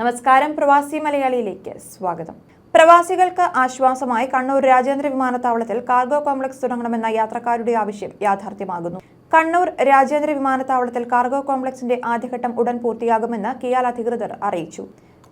നമസ്കാരം പ്രവാസി മലയാളിയിലേക്ക് സ്വാഗതം. പ്രവാസികൾക്ക് ആശ്വാസമായി കണ്ണൂർ രാജ്യാന്തര വിമാനത്താവളത്തിൽ കാർഗോ കോംപ്ലക്സ് തുടങ്ങണമെന്ന യാത്രക്കാരുടെ ആവശ്യം യാഥാർത്ഥ്യമാകുന്നു. കണ്ണൂർ രാജ്യാന്തര വിമാനത്താവളത്തിൽ കാർഗോ കോംപ്ലക്സിന്റെ ആദ്യഘട്ടം ഉടൻ പൂർത്തിയാകുമെന്ന് കിയാൽ അധികൃതർ അറിയിച്ചു.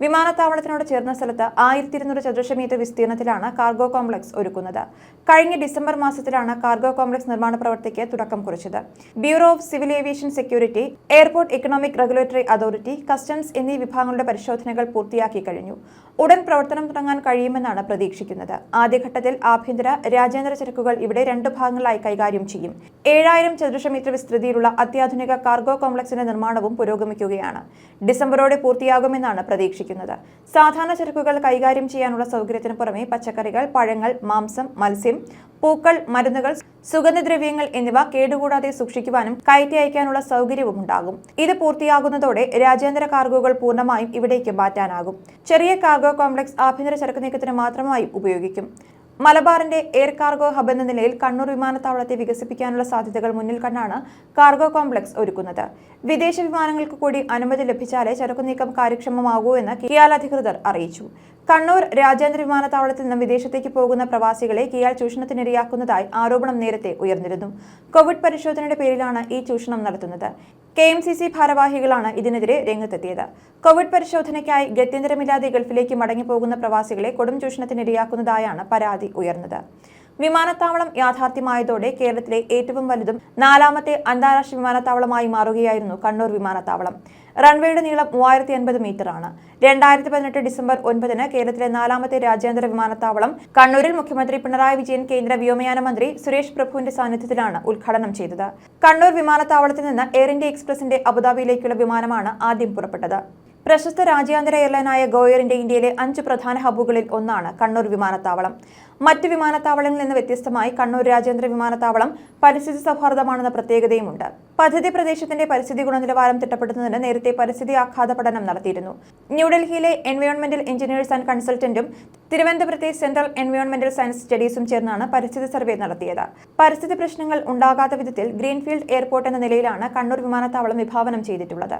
വിമാനത്താവളത്തിനോട് ചേർന്ന സ്ഥലത്ത് ആയിരത്തി ഇരുന്നൂറ് ചതുരശ്ര മീറ്റർ വിസ്തീർണത്തിലാണ് കാർഗോ കോംപ്ലക്സ് ഒരുക്കുന്നത്. കഴിഞ്ഞ ഡിസംബർ മാസത്തിലാണ് കാർഗോ കോംപ്ലക്സ് നിർമ്മാണ പ്രവൃത്തിക്ക് തുടക്കം കുറിച്ചത്. Bureau of civil aviation security airport economic regulatory authority customs എന്നീ വിഭാഗങ്ങളുടെ പരിശോധനകൾ പൂർത്തിയാക്കി കഴിഞ്ഞു. ഉടൻ പ്രവർത്തനം തുടങ്ങാൻ കഴിയുമെന്നാണ് പ്രതീക്ഷിക്കുന്നത്. ആദ്യഘട്ടത്തിൽ ആഭ്യന്തര രാജ്യാന്തര ചരക്കുകൾ ഇവിടെ രണ്ട് ഭാഗങ്ങളായി കൈകാര്യം ചെയ്യും. ഏഴായിരം ചതുരശ്ര മീറ്റർ വിസ്തൃതിയിലുള്ള അത്യാധുനിക കാർഗോ കോംപ്ലക്സിന്റെ നിർമ്മാണവും പുരോഗമിക്കുകയാണ്. ഡിസംബറോടെ പൂർത്തിയാകുമെന്നാണ് പ്രതീക്ഷിക്കുന്നത്. സാധാരണ ചരക്കുകൾ കൈകാര്യം ചെയ്യാനുള്ള സൗകര്യത്തിന് പുറമെ പച്ചക്കറികൾ പഴങ്ങൾ മാംസം മത്സ്യം പൂക്കൾ മരുന്നുകൾ സുഗന്ധദ്രവ്യങ്ങൾ എന്നിവ കേടുകൂടാതെ സൂക്ഷിക്കുവാനും കയറ്റി അയക്കാനുള്ള സൗകര്യവും ഉണ്ടാകും. ഇത് പൂർത്തിയാകുന്നതോടെ രാജ്യാന്തര കാർഗോകൾ പൂർണമായും ഇവിടേക്ക് മാറ്റാനാകും. ചെറിയ കാർഗോ കോംപ്ലക്സ് ആഭ്യന്തര ചരക്ക് നീക്കത്തിന് മാത്രമായും ഉപയോഗിക്കും. മലബാറിന്റെ എയർ കാർഗോ ഹബ് എന്ന നിലയിൽ കണ്ണൂർ വിമാനത്താവളത്തെ വികസിപ്പിക്കാനുള്ള സാധ്യതകൾ മുന്നിൽ കണ്ടാണ് കാർഗോ കോംപ്ലക്സ് ഒരുക്കുന്നത്. വിദേശ വിമാനങ്ങൾക്ക് കൂടി അനുമതി ലഭിച്ചാലേ ചരക്കുനീക്കം കാര്യക്ഷമമാകൂ എന്ന് കിയാൽ അധികൃതർ അറിയിച്ചു. കണ്ണൂർ രാജ്യാന്തര വിമാനത്താവളത്തിൽ നിന്ന് വിദേശത്തേക്ക് പോകുന്ന പ്രവാസികളെ കിയാൽ ചൂഷണത്തിനിരയാക്കുന്നതായി ആരോപണം നേരത്തെ ഉയർന്നിരുന്നു. കോവിഡ് പരിശോധനയുടെ പേരിലാണ് ഈ ചൂഷണം നടത്തുന്നത്. കെ എം സി സി ഭാരവാഹികളാണ് ഇതിനെതിരെ രംഗത്തെത്തിയത്. കോവിഡ് പരിശോധനയ്ക്കായി ഗത്യന്തരമില്ലാതെ ഗൾഫിലേക്ക് മടങ്ങിപ്പോകുന്ന പ്രവാസികളെ കൊടും ചൂഷണത്തിനിരയാക്കുന്നതായാണ് പരാതി ഉയർന്നത്. വിമാനത്താവളം യാഥാർത്ഥ്യമായതോടെ കേരളത്തിലെ ഏറ്റവും വലുതും നാലാമത്തെ അന്താരാഷ്ട്ര വിമാനത്താവളമായി മാറുകയായിരുന്നു കണ്ണൂർ വിമാനത്താവളം. റൺവേയുടെ നീളം മൂവായിരത്തി അൻപത് മീറ്റർ ആണ് രണ്ടായിരത്തി പതിനെട്ട് ഡിസംബർ ഒൻപതിന് കേരളത്തിലെ നാലാമത്തെ രാജ്യാന്തര വിമാനത്താവളം കണ്ണൂരിൽ മുഖ്യമന്ത്രി പിണറായി വിജയൻ കേന്ദ്ര വ്യോമയാന മന്ത്രി സുരേഷ് പ്രഭുവിന്റെ സാന്നിധ്യത്തിലാണ് ഉദ്ഘാടനം ചെയ്തത്. കണ്ണൂർ വിമാനത്താവളത്തിൽ നിന്ന് എയർ ഇന്ത്യ എക്സ്പ്രസിന്റെ അബുദാബിയിലേക്കുള്ള വിമാനമാണ് ആദ്യം പുറപ്പെട്ടത്. പ്രശസ്ത രാജ്യാന്തര എയർലൈനായ ഗോയറിന്റെ ഇന്ത്യയിലെ അഞ്ച് പ്രധാന ഹബ്ബുകളിൽ ഒന്നാണ് കണ്ണൂർ വിമാനത്താവളം. മറ്റ് വിമാനത്താവളങ്ങളിൽ നിന്ന് വ്യത്യസ്തമായി കണ്ണൂർ രാജ്യാന്തര വിമാനത്താവളം പരിസ്ഥിതി സൗഹാർദ്ദമാണെന്ന പ്രത്യേകതയുമുണ്ട്. പദ്ധതി പ്രദേശത്തിന്റെ പരിസ്ഥിതി ഗുണനിലവാരം തിട്ടപ്പെടുത്തുന്നതിന് നേരത്തെ പരിസ്ഥിതി ആഘാത പഠനം നടത്തിയിരുന്നു. ന്യൂഡൽഹിയിലെ എൻവയോൺമെന്റൽ എഞ്ചിനീയേഴ്സ് ആൻഡ് കൺസൾട്ടന്റും തിരുവനന്തപുരത്തെ സെൻട്രൽ എൻവയോൺമെന്റൽ സയൻസ് സ്റ്റഡീസും ചേർന്നാണ് പരിസ്ഥിതി സർവേ നടത്തിയത്. പരിസ്ഥിതി പ്രശ്നങ്ങൾ ഉണ്ടാകാത്ത വിധത്തിൽ ഗ്രീൻഫീൽഡ് എയർപോർട്ട് എന്ന നിലയിലാണ് കണ്ണൂർ വിമാനത്താവളം വിഭാവനം ചെയ്തിട്ടുള്ളത്.